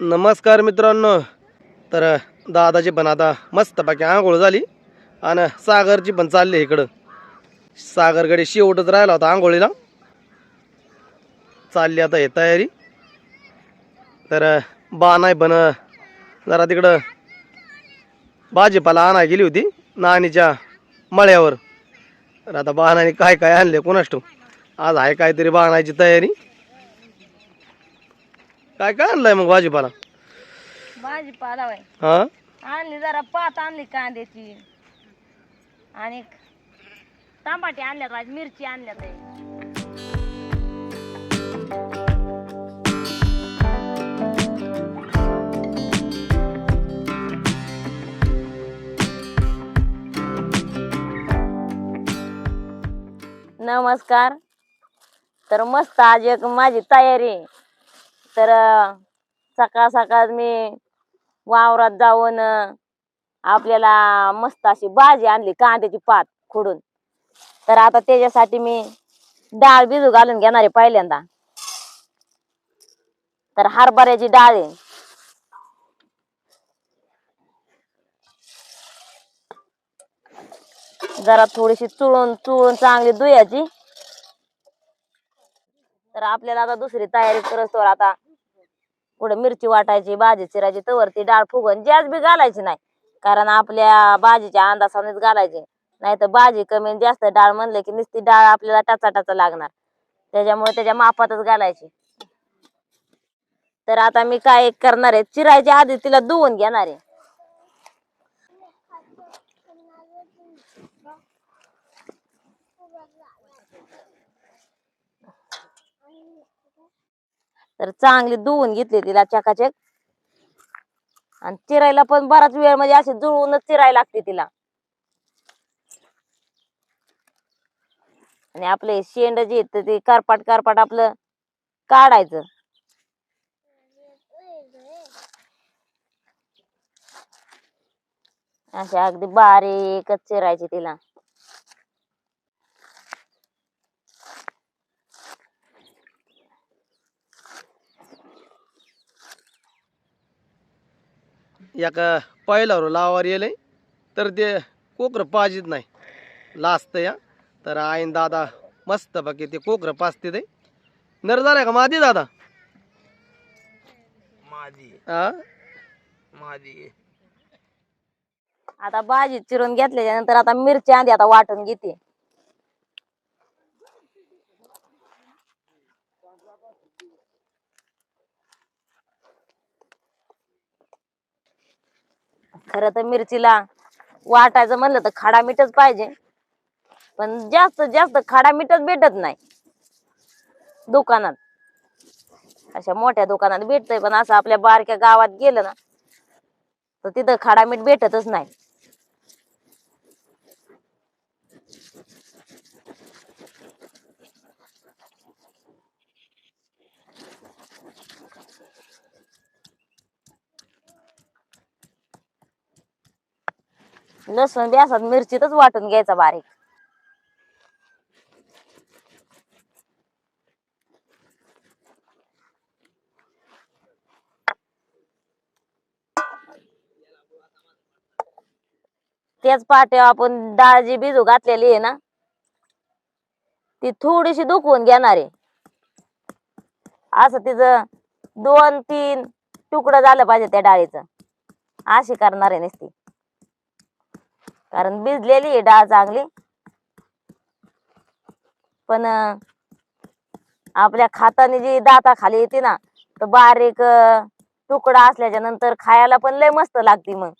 नमस्कार मित्रांनो. तर दादाची पण आता मस्त बाकी आंघोळ झाली आणि सागरची पण चालली इकडं. सागरकडे शेवटच राहिला होता आंघोळीला. चालली आता हे तयारी. तर बा नाही पण जरा तिकडं भाजीपाला आणा गेली होती नानीच्या मळ्यावर. तर आता बाणाने काय काय आणले कोणास आज आहे काहीतरी बाणायची तयारी. काय काय आणलंय मग भाजीपाला? भाजीपाला बाई हा? आणली जरा पात आणली कांद्याची. आणि टमाटे आणल्यात आज मिरची आणल्यात आहे. नमस्कार. तर मस्त आज एक माझी तयारी आहे. तर सकाळ सकाळ मी वावरात जाऊन आपल्याला मस्त अशी भाजी आणली कांद्याची पात खोडून. तर आता त्याच्यासाठी मी डाळ बिजू घालून घेणार आहे पहिल्यांदा. तर हरभऱ्याची डाळ आहे. जरा थोडीशी चुळून चुळून चांगली धुयाची. तर आपल्याला आता दुसरी तयारी करत आता. पुढे मिरची वाटायची भाजी चिरायची तवरती डाळ फुगवून जास्त बी घालायची नाही. कारण आपल्या भाजीच्या अंदाजानेच घालायची. नाही तर भाजी कमी जास्त डाळ म्हणले की नुसती डाळ आपल्याला टाचा टाचा लागणार. त्याच्यामुळे त्याच्या मापातच घालायची. तर आता मी काय करणार आहे? चिरायच्या आधी तिला धुवून घेणार आहे. तर चांगली धुवून घेतली तिला चकाचक. आणि चिरायला पण बराच वेळ म्हणजे अशी जुळवूनच चिरायला लागते तिला. आणि आपले शेंड जे आहेत ते करपाट करपाट आपलं काढायचं. अशा अगदी बारीकच चिरायची तिला. एका पहिल्यावर लावावर येले तर ते कोकरं पाजित नाही. लाजतं या. तर आईन दादा मस्त बाकी ते कोकरं पाजते ते नर झालाय का मादी दादा? माझी हा माझी आता भाजी चिरून घेतल्याच्या नंतर आता मिरची आधी आता वाटून घेते. खर तर मिरचीला वाटायचं म्हणलं तर खाडा मीठच पाहिजे. पण जास्त जास्त खाडा मीठच भेटत नाही. दुकानात. अशा मोठ्या दुकानात भेटतंय पण असं आपल्या बारक्या गावात गेलं ना तर तिथं खाडा मीठ भेटतच नाही. लसूण बी असत मिरचीतच वाटून घ्यायचा बारीक. तेच पाटे आपण डाळ जी भिजू घातलेली आहे ना ती थोडीशी दुखवून घेणार आहे. असं तिचं दोन तीन तुकडं झालं पाहिजे त्या डाळीचं. अशी करणार आहे नुसती. कारण भिजलेली आहे डाळ चांगली. पण आपल्या खाताने जी दाता खाली येते ना तर बारीक तुकडा असल्याच्या नंतर खायला पण लय मस्त लागते मग.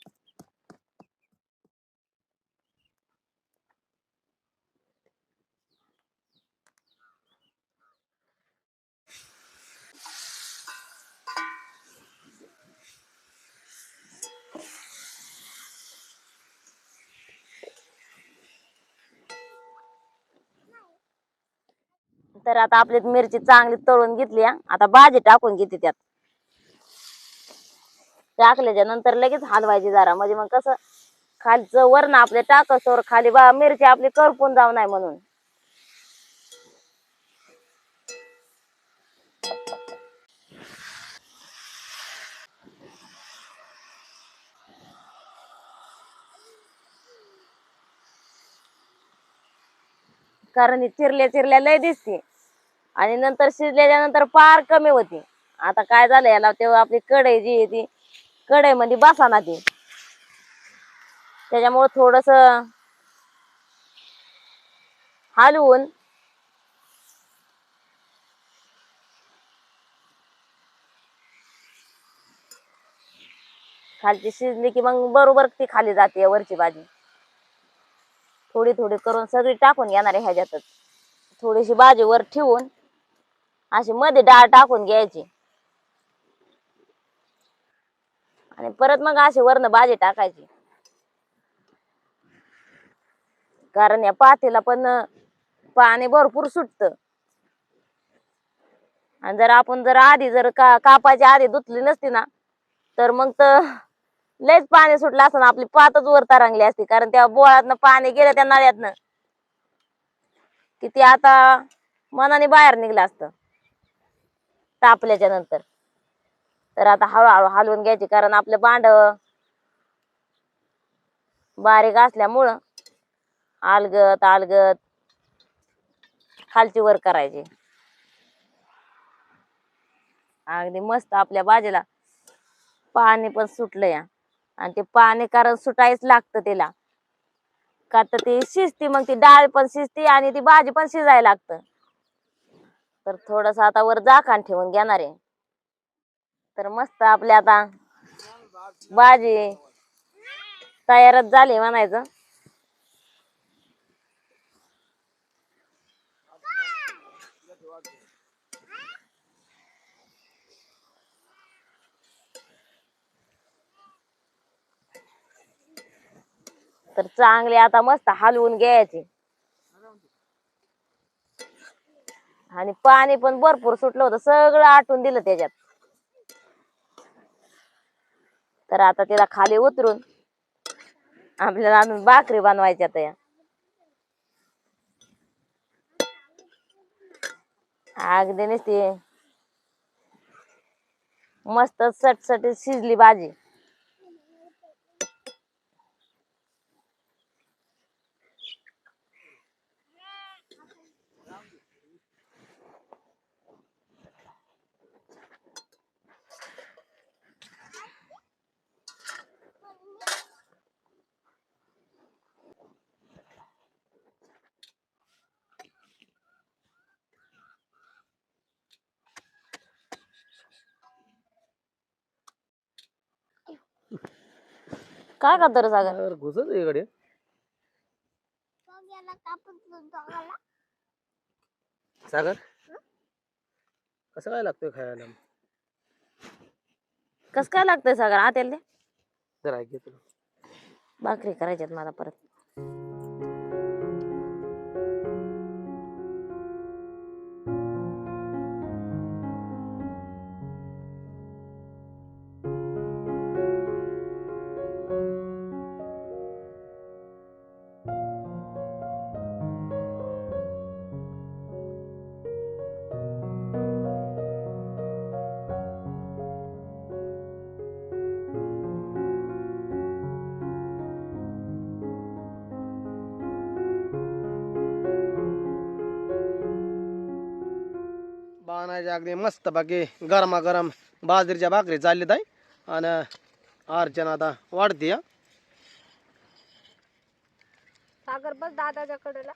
तर आता आपली मिरची चांगली तळून घेतली आता भाजी टाकून घेते त्यात. टाकल्याच्या नंतर लगेच हलवायची जरा. म्हणजे मग कसं खालचं वरण आपले टाकसवर खाली बा मिरची आपली करपून जाऊ नाही म्हणून. कारण चिरल्या चिरल्या लय दिसते. आणि नंतर शिजल्याच्या नंतर फार कमी होती. आता काय झालं याला तेव्हा आपली कढई जी आहे ती कढई मध्ये बसाना ती. त्याच्यामुळं थोडस हलवून खालची शिजली की मग बरोबर ती खाली जाते वरची भाजी. थोडी थोडी करून सगळी टाकून घेणार आहे ह्याच्यातच. थोडीशी भाजी वर ठेवून अशी मध्ये डाळ टाकून घ्यायची. आणि परत मग अशी वरण भाजी टाकायची. कारण या पातेला पण पाणी भरपूर सुटत. आणि जर आपण जर आधी जर का कापायची आधी धुतली नसती ना तर मग तर लयच पाणी सुटलं असं आपली पातच वर तरंगली असती. कारण त्या बोळातनं पाणी गेलं त्या नळ्यातनं. किती ते आता मनाने बाहेर निघलं असतं. तापल्याच्या नंतर. तर आता हळूहळू हलवून घ्यायची कारण आपलं भांड बारीक असल्यामुळं आलगत आलगत खालची वर करायची. अगदी मस्त आपल्या भाजीला पाणी पण सुटलं या आणि ते पाणी कारण सुटायच लागतं त्याला. का तर ती शिजती मग ती डाळ पण शिजती आणि ती भाजी पण शिजायला लागतं. तर थोडस आता वर जाखान ठेवून घेणार आहे. तर मस्त आपल्या आता भाजी तयारच झाली म्हणायचं. तर चांगले आता मस्त हलवून घ्यायचे. आणि पाणी पण भरपूर सुटलं होतं. सगळं आटून दिलं त्याच्यात. तर आता तिला खाली उतरून आपल्याला आणून भाकरी बनवायच्या त्या. अगदी नसते मस्त सटसटीत शिजली भाजी. काय करतो रे सागर? आहे इकडे सागर? कसं काय लागतंय खायला? कस काय लागतंय सागर? आतेल दे. जरा ऐक तुला भाकरी करायच्यात मला परत. बाणाच्या अगदी मस्त बाकी गरमागरम बाजरीच्या भाकरी चाललीत आहे आणि अर्चना आता वाढते हा. सागर बस दादाच्या कडेला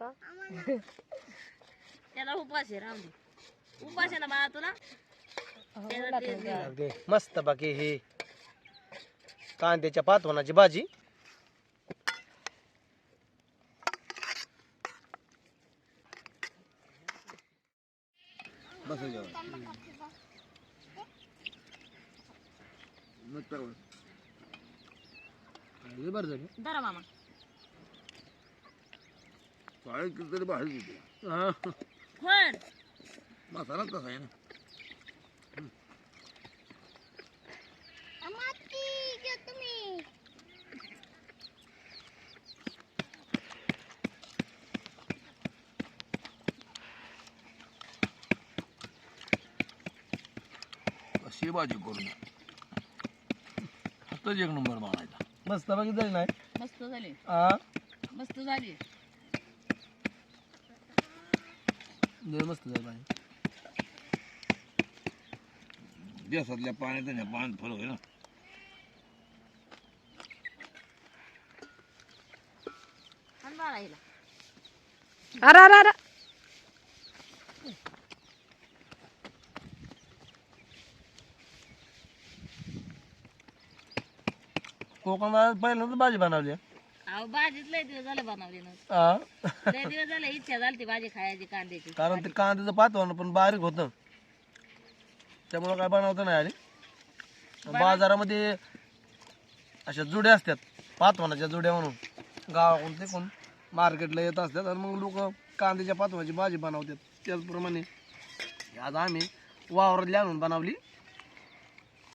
त्याला उपास आहे उपास आहे ना बाळा तुला? त्याला ते दे. अगदी मस्त बाकी ही कांद्याच्या पातवणाची भाजी बरं झाली धरा मामा. चाळीस किलो तरी भाजी होती हा. फळ मसाला तसा आहे ना? कशी भाजी करून आताच एक नंबर मारायचा मस्त बाकी झाली नाही? मस्त झाले. हा मस्त झाली. लय मस्त झाली भाजी देशातल्या पाण्यात पाण्यात फरक आहे ना. अरे अरे अरे. कोकणात पहिल्यांदा भाजी बनवली. अहो भाजीच लय दिवस झाले बनवली नव्हती. हा? लय दिवस झाले इच्छा झाली ती भाजी खायची कांद्याची. कारण ते कांद्याचं पातवण पण बारीक होतं. त्यामुळं काय बनवता नाही आली. बाजारामध्ये अशा जुड्या असतात पातवणाच्या जुड्या म्हणून. गावाकडून ते कोण मार्केटला येत असतात आणि मग लोक कांद्याच्या पातवाची भाजी बनवतात. त्याचप्रमाणे आज आम्ही वावरातली आणून बनवली.